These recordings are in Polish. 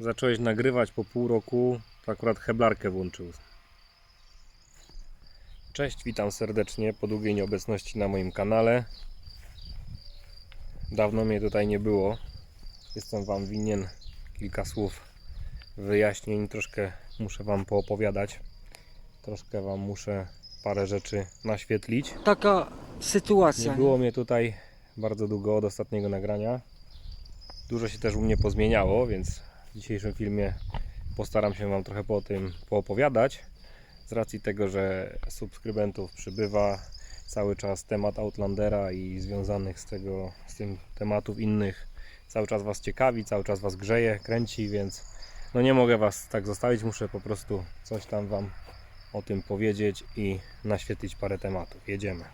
zacząłeś nagrywać po pół roku, to akurat heblarkę włączył. Cześć, witam serdecznie po długiej nieobecności na moim kanale. Dawno mnie tutaj nie było. Jestem Wam winien kilka słów wyjaśnień. Troszkę muszę Wam poopowiadać. Troszkę Wam muszę parę rzeczy naświetlić. Taka sytuacja. Nie było mnie tutaj bardzo długo od ostatniego nagrania. Dużo się też u mnie pozmieniało, więc dzisiejszym filmie postaram się Wam trochę po tym poopowiadać. Z racji tego, że subskrybentów przybywa cały czas temat Outlandera i związanych z tego, z tym tematów innych cały czas Was ciekawi, cały czas Was grzeje, kręci, więc no nie mogę Was tak zostawić, muszę po prostu coś tam Wam o tym powiedzieć i naświetlić parę tematów. Jedziemy.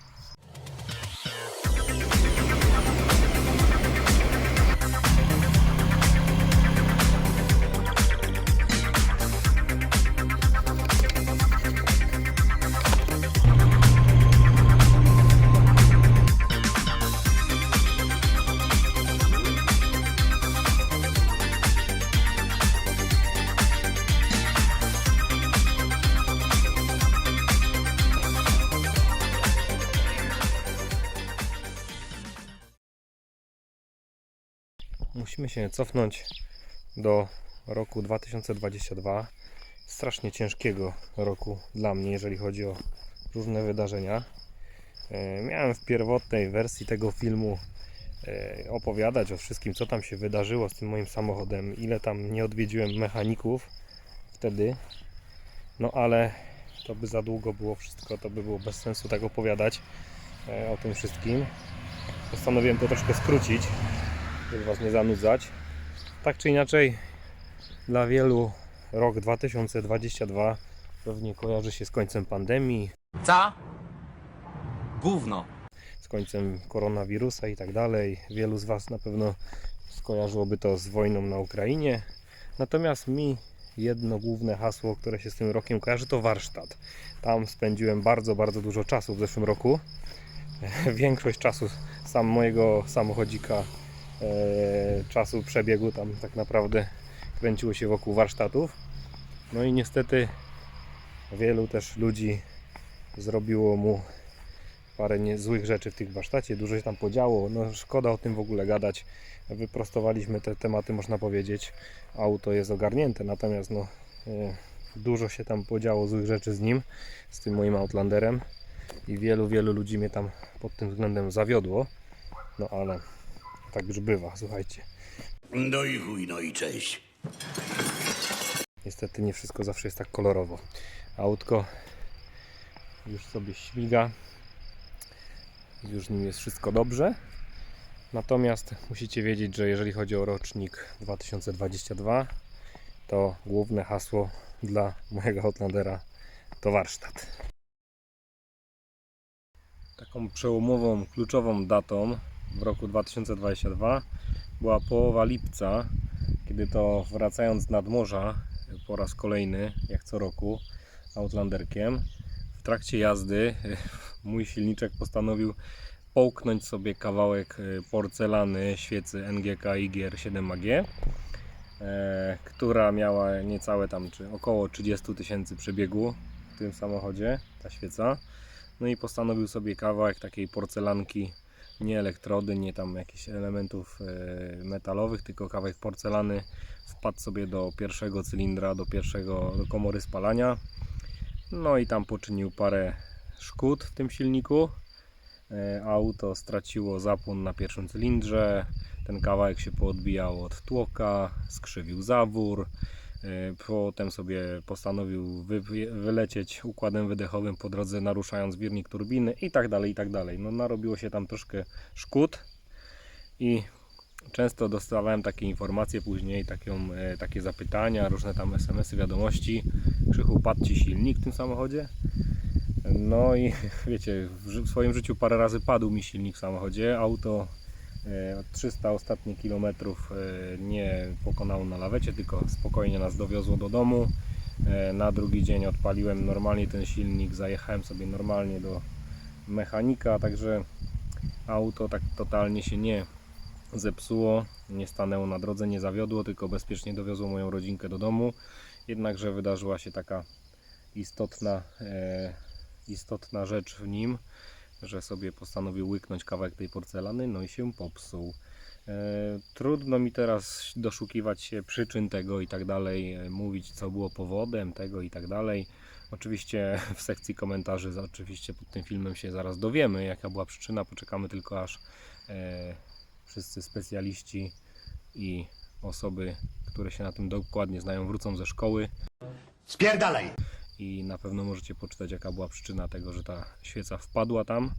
Musimy się cofnąć do roku 2022. Strasznie ciężkiego roku dla mnie, jeżeli chodzi o różne wydarzenia. E, Miałem w pierwotnej wersji tego filmu e, opowiadać o wszystkim, co tam się wydarzyło z tym moim samochodem, ile tam nie odwiedziłem mechaników wtedy. No ale to by za długo było wszystko, to by było bez sensu tak opowiadać e, o tym wszystkim. Postanowiłem to troszkę skrócić żeby Was nie zanudzać. Tak czy inaczej, dla wielu rok 2022 pewnie kojarzy się z końcem pandemii, Co? Gówno. z końcem koronawirusa i tak dalej. Wielu z Was na pewno skojarzyłoby to z wojną na Ukrainie. Natomiast mi jedno główne hasło, które się z tym rokiem kojarzy, to warsztat. Tam spędziłem bardzo, bardzo dużo czasu w zeszłym roku. Większość czasu sam mojego samochodzika czasu przebiegu tam tak naprawdę kręciło się wokół warsztatów. No i niestety wielu też ludzi zrobiło mu parę złych rzeczy w tych warsztacie, dużo się tam podziało. No szkoda o tym w ogóle gadać. Wyprostowaliśmy te tematy, można powiedzieć. Auto jest ogarnięte, natomiast no, e, dużo się tam podziało złych rzeczy z nim, z tym moim Outlanderem i wielu, wielu ludzi mnie tam pod tym względem zawiodło. No ale tak już bywa, słuchajcie. No i chuj, no i cześć. Niestety nie wszystko zawsze jest tak kolorowo. Autko już sobie śmiga. Już z nim jest wszystko dobrze. Natomiast musicie wiedzieć, że jeżeli chodzi o rocznik 2022, to główne hasło dla mojego Outlandera to warsztat. Taką przełomową, kluczową datą w roku 2022 była połowa lipca, kiedy to wracając nad morza po raz kolejny, jak co roku, Outlanderkiem, w trakcie jazdy mój silniczek postanowił połknąć sobie kawałek e, porcelany świecy NGK IGR 7AG, e, która miała niecałe tam, czy około 30 tysięcy przebiegu w tym samochodzie, ta świeca. No i postanowił sobie kawałek takiej porcelanki, nie elektrody, nie tam jakichś elementów e, metalowych, tylko kawałek porcelany wpadł sobie do pierwszego cylindra, do pierwszego do komory spalania. No i tam poczynił parę szkód w tym silniku. E, Auto straciło zapłon na pierwszym cylindrze. Ten kawałek się poodbijał od tłoka, skrzywił zawór. E, Potem sobie postanowił wy, wylecieć układem wydechowym po drodze, naruszając wirnik turbiny i tak dalej, i tak dalej. No narobiło się tam troszkę szkód i często dostawałem takie informacje później, taką, e, takie zapytania, różne tam SMS-y, wiadomości. Krzychu, padł Ci silnik w tym samochodzie? No i wiecie, w, swoim życiu parę razy padł mi silnik w samochodzie. Auto 300 ostatnich kilometrów e, nie pokonało na lawecie, tylko spokojnie nas dowiozło do domu. E, Na drugi dzień odpaliłem normalnie ten silnik, zajechałem sobie normalnie do mechanika, także auto tak totalnie się nie zepsuło. nie stanęło na drodze, nie zawiodło, tylko bezpiecznie dowiozło moją rodzinkę do domu. Jednakże wydarzyła się taka istotna, e, istotna rzecz w nim, że sobie postanowił łyknąć kawałek tej porcelany, no i się popsuł. E, Trudno mi teraz doszukiwać się przyczyn tego i tak dalej, e, mówić co było powodem tego i tak dalej. Oczywiście w sekcji komentarzy, oczywiście pod tym filmem się zaraz dowiemy, jaka była przyczyna. Poczekamy tylko aż e, wszyscy specjaliści i osoby, które się na tym dokładnie znają, wrócą ze szkoły Spierdalaj! I na pewno możecie poczytać, jaka była przyczyna tego, że ta świeca wpadła tam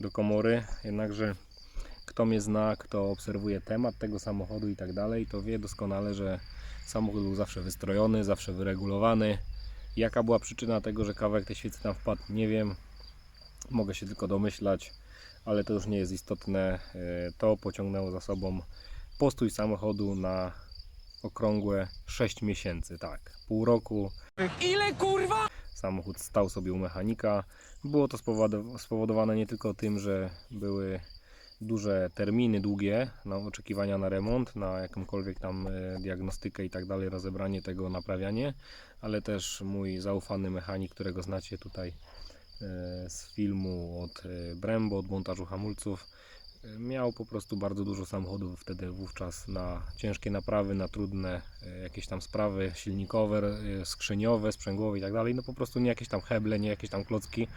do komory. Jednakże kto mnie zna, kto obserwuje temat tego samochodu i tak dalej, to wie doskonale, że samochód był zawsze wystrojony, zawsze wyregulowany. Jaka była przyczyna tego, że kawałek tej świecy tam wpadł, nie wiem. Mogę się tylko domyślać, ale to już nie jest istotne. E, To pociągnęło za sobą postój samochodu na okrągłe 6 miesięcy, tak. Pół roku Ile kurwa? Samochód stał sobie u mechanika. Było to spowodo- spowodowane nie tylko tym, że były duże terminy, długie na oczekiwania na remont, na jakąkolwiek tam e, diagnostykę i tak dalej, rozebranie tego, naprawianie, ale też mój zaufany mechanik, którego znacie tutaj e, z filmu od e, Brembo, od montażu hamulców, miał po prostu bardzo dużo samochodów wtedy wówczas na ciężkie naprawy, na trudne e, jakieś tam sprawy silnikowe, e, skrzyniowe, sprzęgłowe i tak dalej. No po prostu nie jakieś tam heble, nie jakieś tam klocki,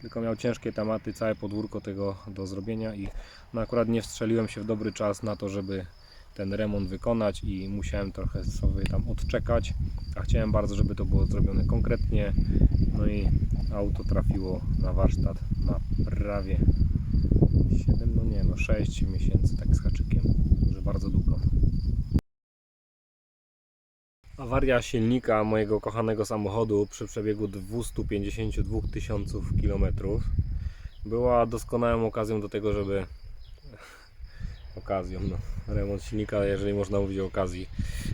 tylko miał ciężkie tematy, całe podwórko tego do zrobienia i no akurat nie wstrzeliłem się w dobry czas na to, żeby ten remont wykonać i musiałem trochę sobie tam odczekać, a chciałem bardzo, żeby to było zrobione konkretnie. No i auto trafiło na warsztat na prawie 7, no nie, no 6 miesięcy tak z haczykiem, że bardzo długo. Awaria silnika mojego kochanego samochodu przy przebiegu 252 tysiąców kilometrów była doskonałą okazją do tego, żeby okazją, no, remont silnika, jeżeli można mówić o okazji,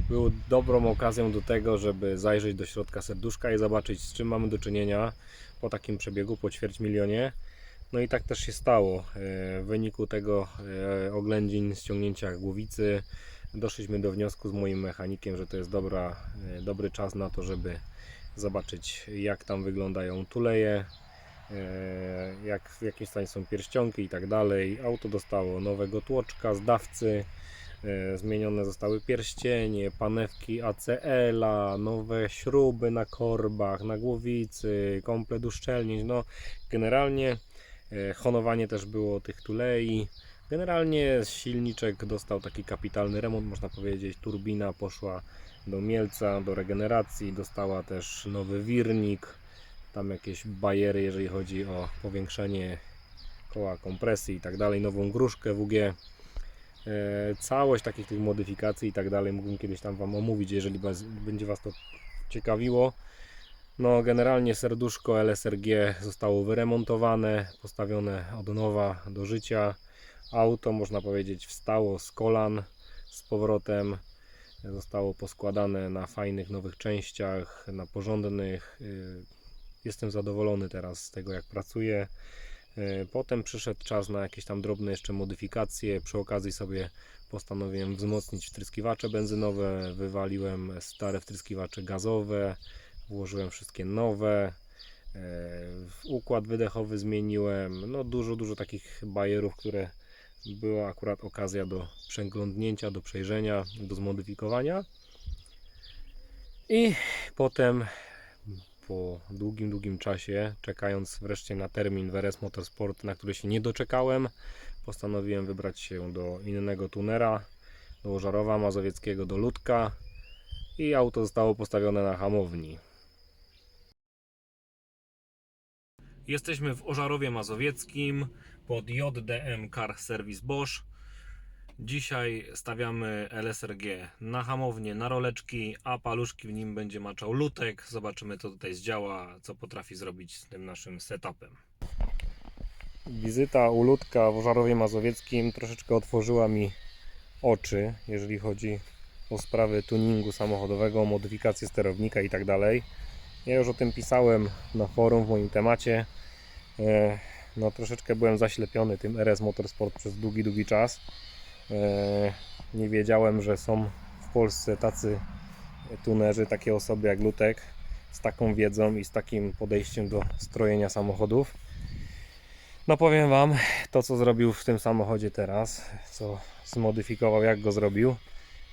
był dobrą okazją do tego, żeby zajrzeć do środka serduszka i zobaczyć z czym mamy do czynienia po takim przebiegu, po ćwierć milionie. No i tak też się stało. E, W wyniku tego e, oględzin, ściągnięcia głowicy, doszliśmy do wniosku z moim mechanikiem, że to jest dobra, e, dobry czas na to, żeby zobaczyć jak tam wyglądają tuleje, jak w jakim stanie są pierścionki i tak dalej. Auto dostało nowego tłoczka z dawcy, e, zmienione zostały pierścienie, panewki ACL-a, nowe śruby na korbach, na głowicy, komplet uszczelnień. No, generalnie honowanie też było tych tulei. Generalnie silniczek dostał taki kapitalny remont, można powiedzieć. Turbina poszła do mielca, do regeneracji, dostała też nowy wirnik, tam jakieś bajery, jeżeli chodzi o powiększenie koła kompresji i tak dalej, nową gruszkę WG. E, Całość takich tych modyfikacji i tak dalej mógłbym kiedyś tam Wam omówić, jeżeli będzie Was to ciekawiło. No, generalnie serduszko LSRG zostało wyremontowane, postawione od nowa do życia. Auto, można powiedzieć, wstało z kolan z powrotem. Zostało poskładane na fajnych nowych częściach, na porządnych. Y, Jestem zadowolony teraz z tego, jak pracuje. Y, Potem przyszedł czas na jakieś tam drobne jeszcze modyfikacje. Przy okazji sobie postanowiłem wzmocnić wtryskiwacze benzynowe. Wywaliłem stare wtryskiwacze gazowe, włożyłem wszystkie nowe. E, Układ wydechowy zmieniłem. No dużo, dużo takich bajerów, które była akurat okazja do przeglądnięcia, do przejrzenia, do zmodyfikowania. I potem po długim, długim czasie, czekając wreszcie na termin w RS Motorsport, na który się nie doczekałem, postanowiłem wybrać się do innego tunera, do Ożarowa Mazowieckiego, do Ludka i auto zostało postawione na hamowni. Jesteśmy w Ożarowie Mazowieckim pod JDM Car Service Bosch. Dzisiaj stawiamy LSRG na hamownię, na roleczki, a paluszki w nim będzie maczał lutek. Zobaczymy co tutaj zdziała, co potrafi zrobić z tym naszym setupem. Wizyta u Ludka w Ożarowie Mazowieckim troszeczkę otworzyła mi oczy, jeżeli chodzi o sprawy tuningu samochodowego, modyfikację sterownika i tak dalej. Ja już o tym pisałem na forum w moim temacie. E, No troszeczkę byłem zaślepiony tym RS Motorsport przez długi, długi czas. E, Nie wiedziałem, że są w Polsce tacy tunerzy, takie osoby jak Lutek z taką wiedzą i z takim podejściem do strojenia samochodów. No powiem Wam, to co zrobił w tym samochodzie teraz, co zmodyfikował, jak go zrobił.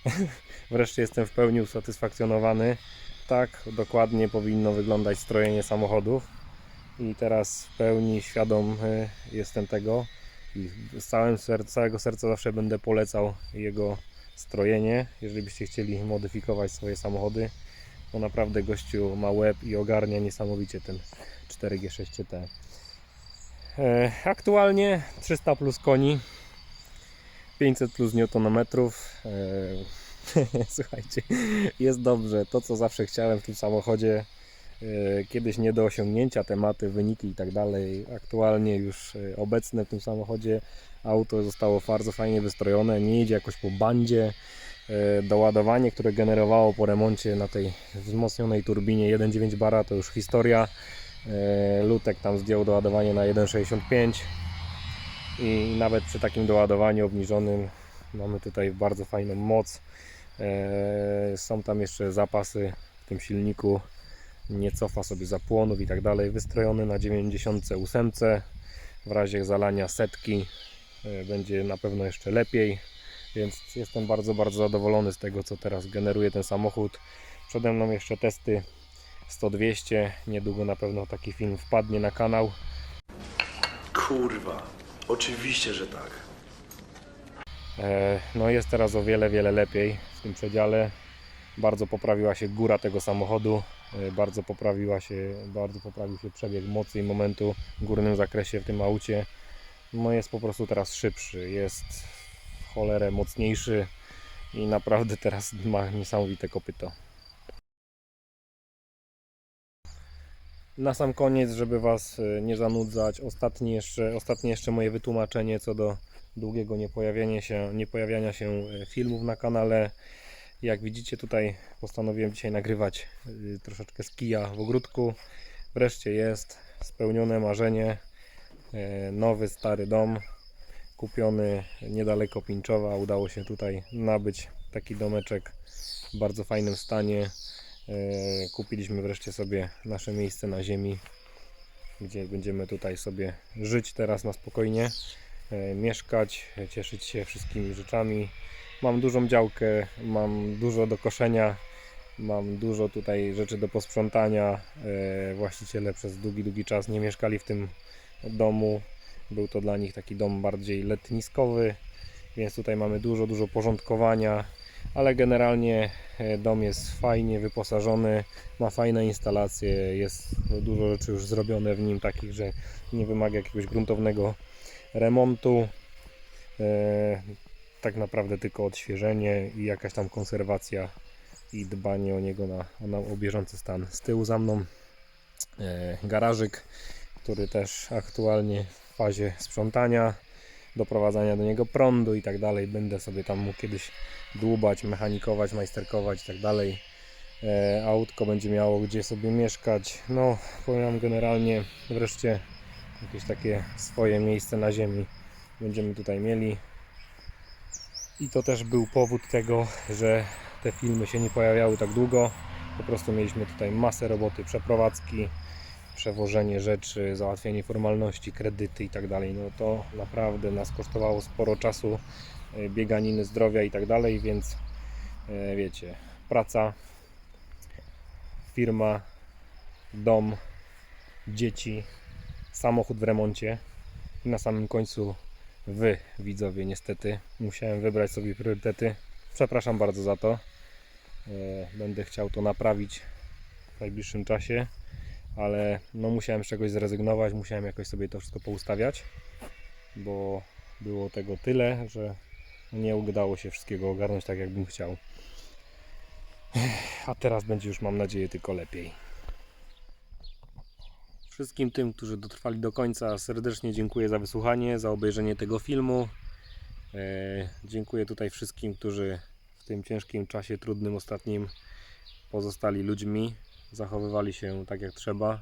Wreszcie jestem w pełni usatysfakcjonowany. Tak dokładnie powinno wyglądać strojenie samochodów. I teraz w pełni świadom jestem tego. I z całym serc, całego serca zawsze będę polecał jego strojenie, jeżeli byście chcieli modyfikować swoje samochody. Bo naprawdę gościu ma łeb i ogarnia niesamowicie ten 4G6T. E, Aktualnie 300 plus koni, 500 plus newtonometrów. Słuchajcie, jest dobrze. To, co zawsze chciałem w tym samochodzie, e, kiedyś nie do osiągnięcia, tematy, wyniki i tak dalej. Aktualnie już e, obecne w tym samochodzie. Auto zostało bardzo fajnie wystrojone, nie jedzie jakoś po bandzie. E, Doładowanie, które generowało po remoncie na tej wzmocnionej turbinie 1.9 bara to już historia. Lutek tam zdjął doładowanie na 1.65 i nawet przy takim doładowaniu obniżonym mamy tutaj bardzo fajną moc. E, Są tam jeszcze zapasy w tym silniku, nie cofa sobie zapłonów i tak dalej. Wystrojony na 98 w razie zalania setki e, będzie na pewno jeszcze lepiej. Więc jestem bardzo, bardzo zadowolony z tego, co teraz generuje ten samochód. Przede mną jeszcze testy 100-200. Niedługo na pewno taki film wpadnie na kanał. Kurwa, oczywiście, że tak. E, No jest teraz o wiele, wiele lepiej tym przedziale. Bardzo poprawiła się góra tego samochodu, e, bardzo poprawiła się, bardzo poprawił się przebieg mocy i momentu w górnym zakresie w tym aucie. No jest po prostu teraz szybszy, jest w cholerę mocniejszy i naprawdę teraz ma niesamowite kopyto. Na sam koniec, żeby Was e, nie zanudzać, ostatnie jeszcze, ostatnie jeszcze moje wytłumaczenie co do długiego niepojawiania się, niepojawiania się e, filmów na kanale. Jak widzicie tutaj postanowiłem dzisiaj nagrywać y, troszeczkę z kija w ogródku. Wreszcie jest spełnione marzenie. E, Nowy, stary dom kupiony niedaleko Pińczowa. Udało się tutaj nabyć taki domeczek w bardzo fajnym stanie. E, Kupiliśmy wreszcie sobie nasze miejsce na ziemi, gdzie będziemy tutaj sobie żyć teraz na spokojnie e, mieszkać, e, cieszyć się wszystkimi rzeczami. Mam dużą działkę, mam dużo do koszenia, mam dużo tutaj rzeczy do posprzątania. E, Właściciele przez długi, długi czas nie mieszkali w tym domu. Był to dla nich taki dom bardziej letniskowy, więc tutaj mamy dużo, dużo porządkowania, ale generalnie e, dom jest fajnie wyposażony, ma fajne instalacje, jest dużo rzeczy już zrobione w nim takich, że nie wymaga jakiegoś gruntownego remontu. E, tak naprawdę tylko odświeżenie i jakaś tam konserwacja i dbanie o niego na, na o bieżący stan. Z tyłu za mną e, garażyk, który też aktualnie w fazie sprzątania, doprowadzania do niego prądu i tak dalej. Będę sobie tam mógł kiedyś dłubać, mechanikować, majsterkować i tak dalej. E, autko będzie miało gdzie sobie mieszkać. No, powiem generalnie wreszcie jakieś takie swoje miejsce na ziemi będziemy tutaj mieli. I to też był powód tego, że te filmy się nie pojawiały tak długo. Po prostu mieliśmy tutaj masę roboty, przeprowadzki, przewożenie rzeczy, załatwianie formalności, kredyty i tak dalej. No to naprawdę nas kosztowało sporo czasu, e, bieganiny zdrowia i tak dalej, więc e, wiecie, praca, firma, dom, dzieci, samochód w remoncie i na samym końcu wy, widzowie, niestety. Musiałem wybrać sobie priorytety. Przepraszam bardzo za to. E, Będę chciał to naprawić w najbliższym czasie, ale no musiałem z czegoś zrezygnować, musiałem jakoś sobie to wszystko poustawiać, bo było tego tyle, że nie udało się wszystkiego ogarnąć tak, jakbym chciał. A teraz będzie już, mam nadzieję, tylko lepiej. Wszystkim tym, którzy dotrwali do końca, serdecznie dziękuję za wysłuchanie, za obejrzenie tego filmu. E, dziękuję tutaj wszystkim, którzy w tym ciężkim czasie, trudnym ostatnim, pozostali ludźmi, zachowywali się tak jak trzeba.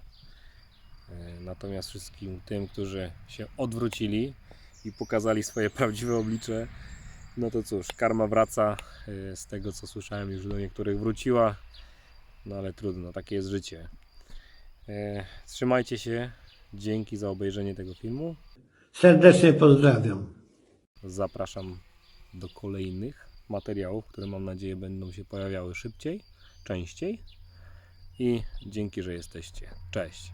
E, natomiast wszystkim tym, którzy się odwrócili i pokazali swoje prawdziwe oblicze, No to cóż, karma wraca. y, Z tego co słyszałem, już do niektórych wróciła. No ale trudno, takie jest życie. E, Trzymajcie się. Dzięki za obejrzenie tego filmu. Serdecznie pozdrawiam. Zapraszam do kolejnych materiałów, które mam nadzieję będą się pojawiały szybciej, częściej. I dzięki, że jesteście. Cześć.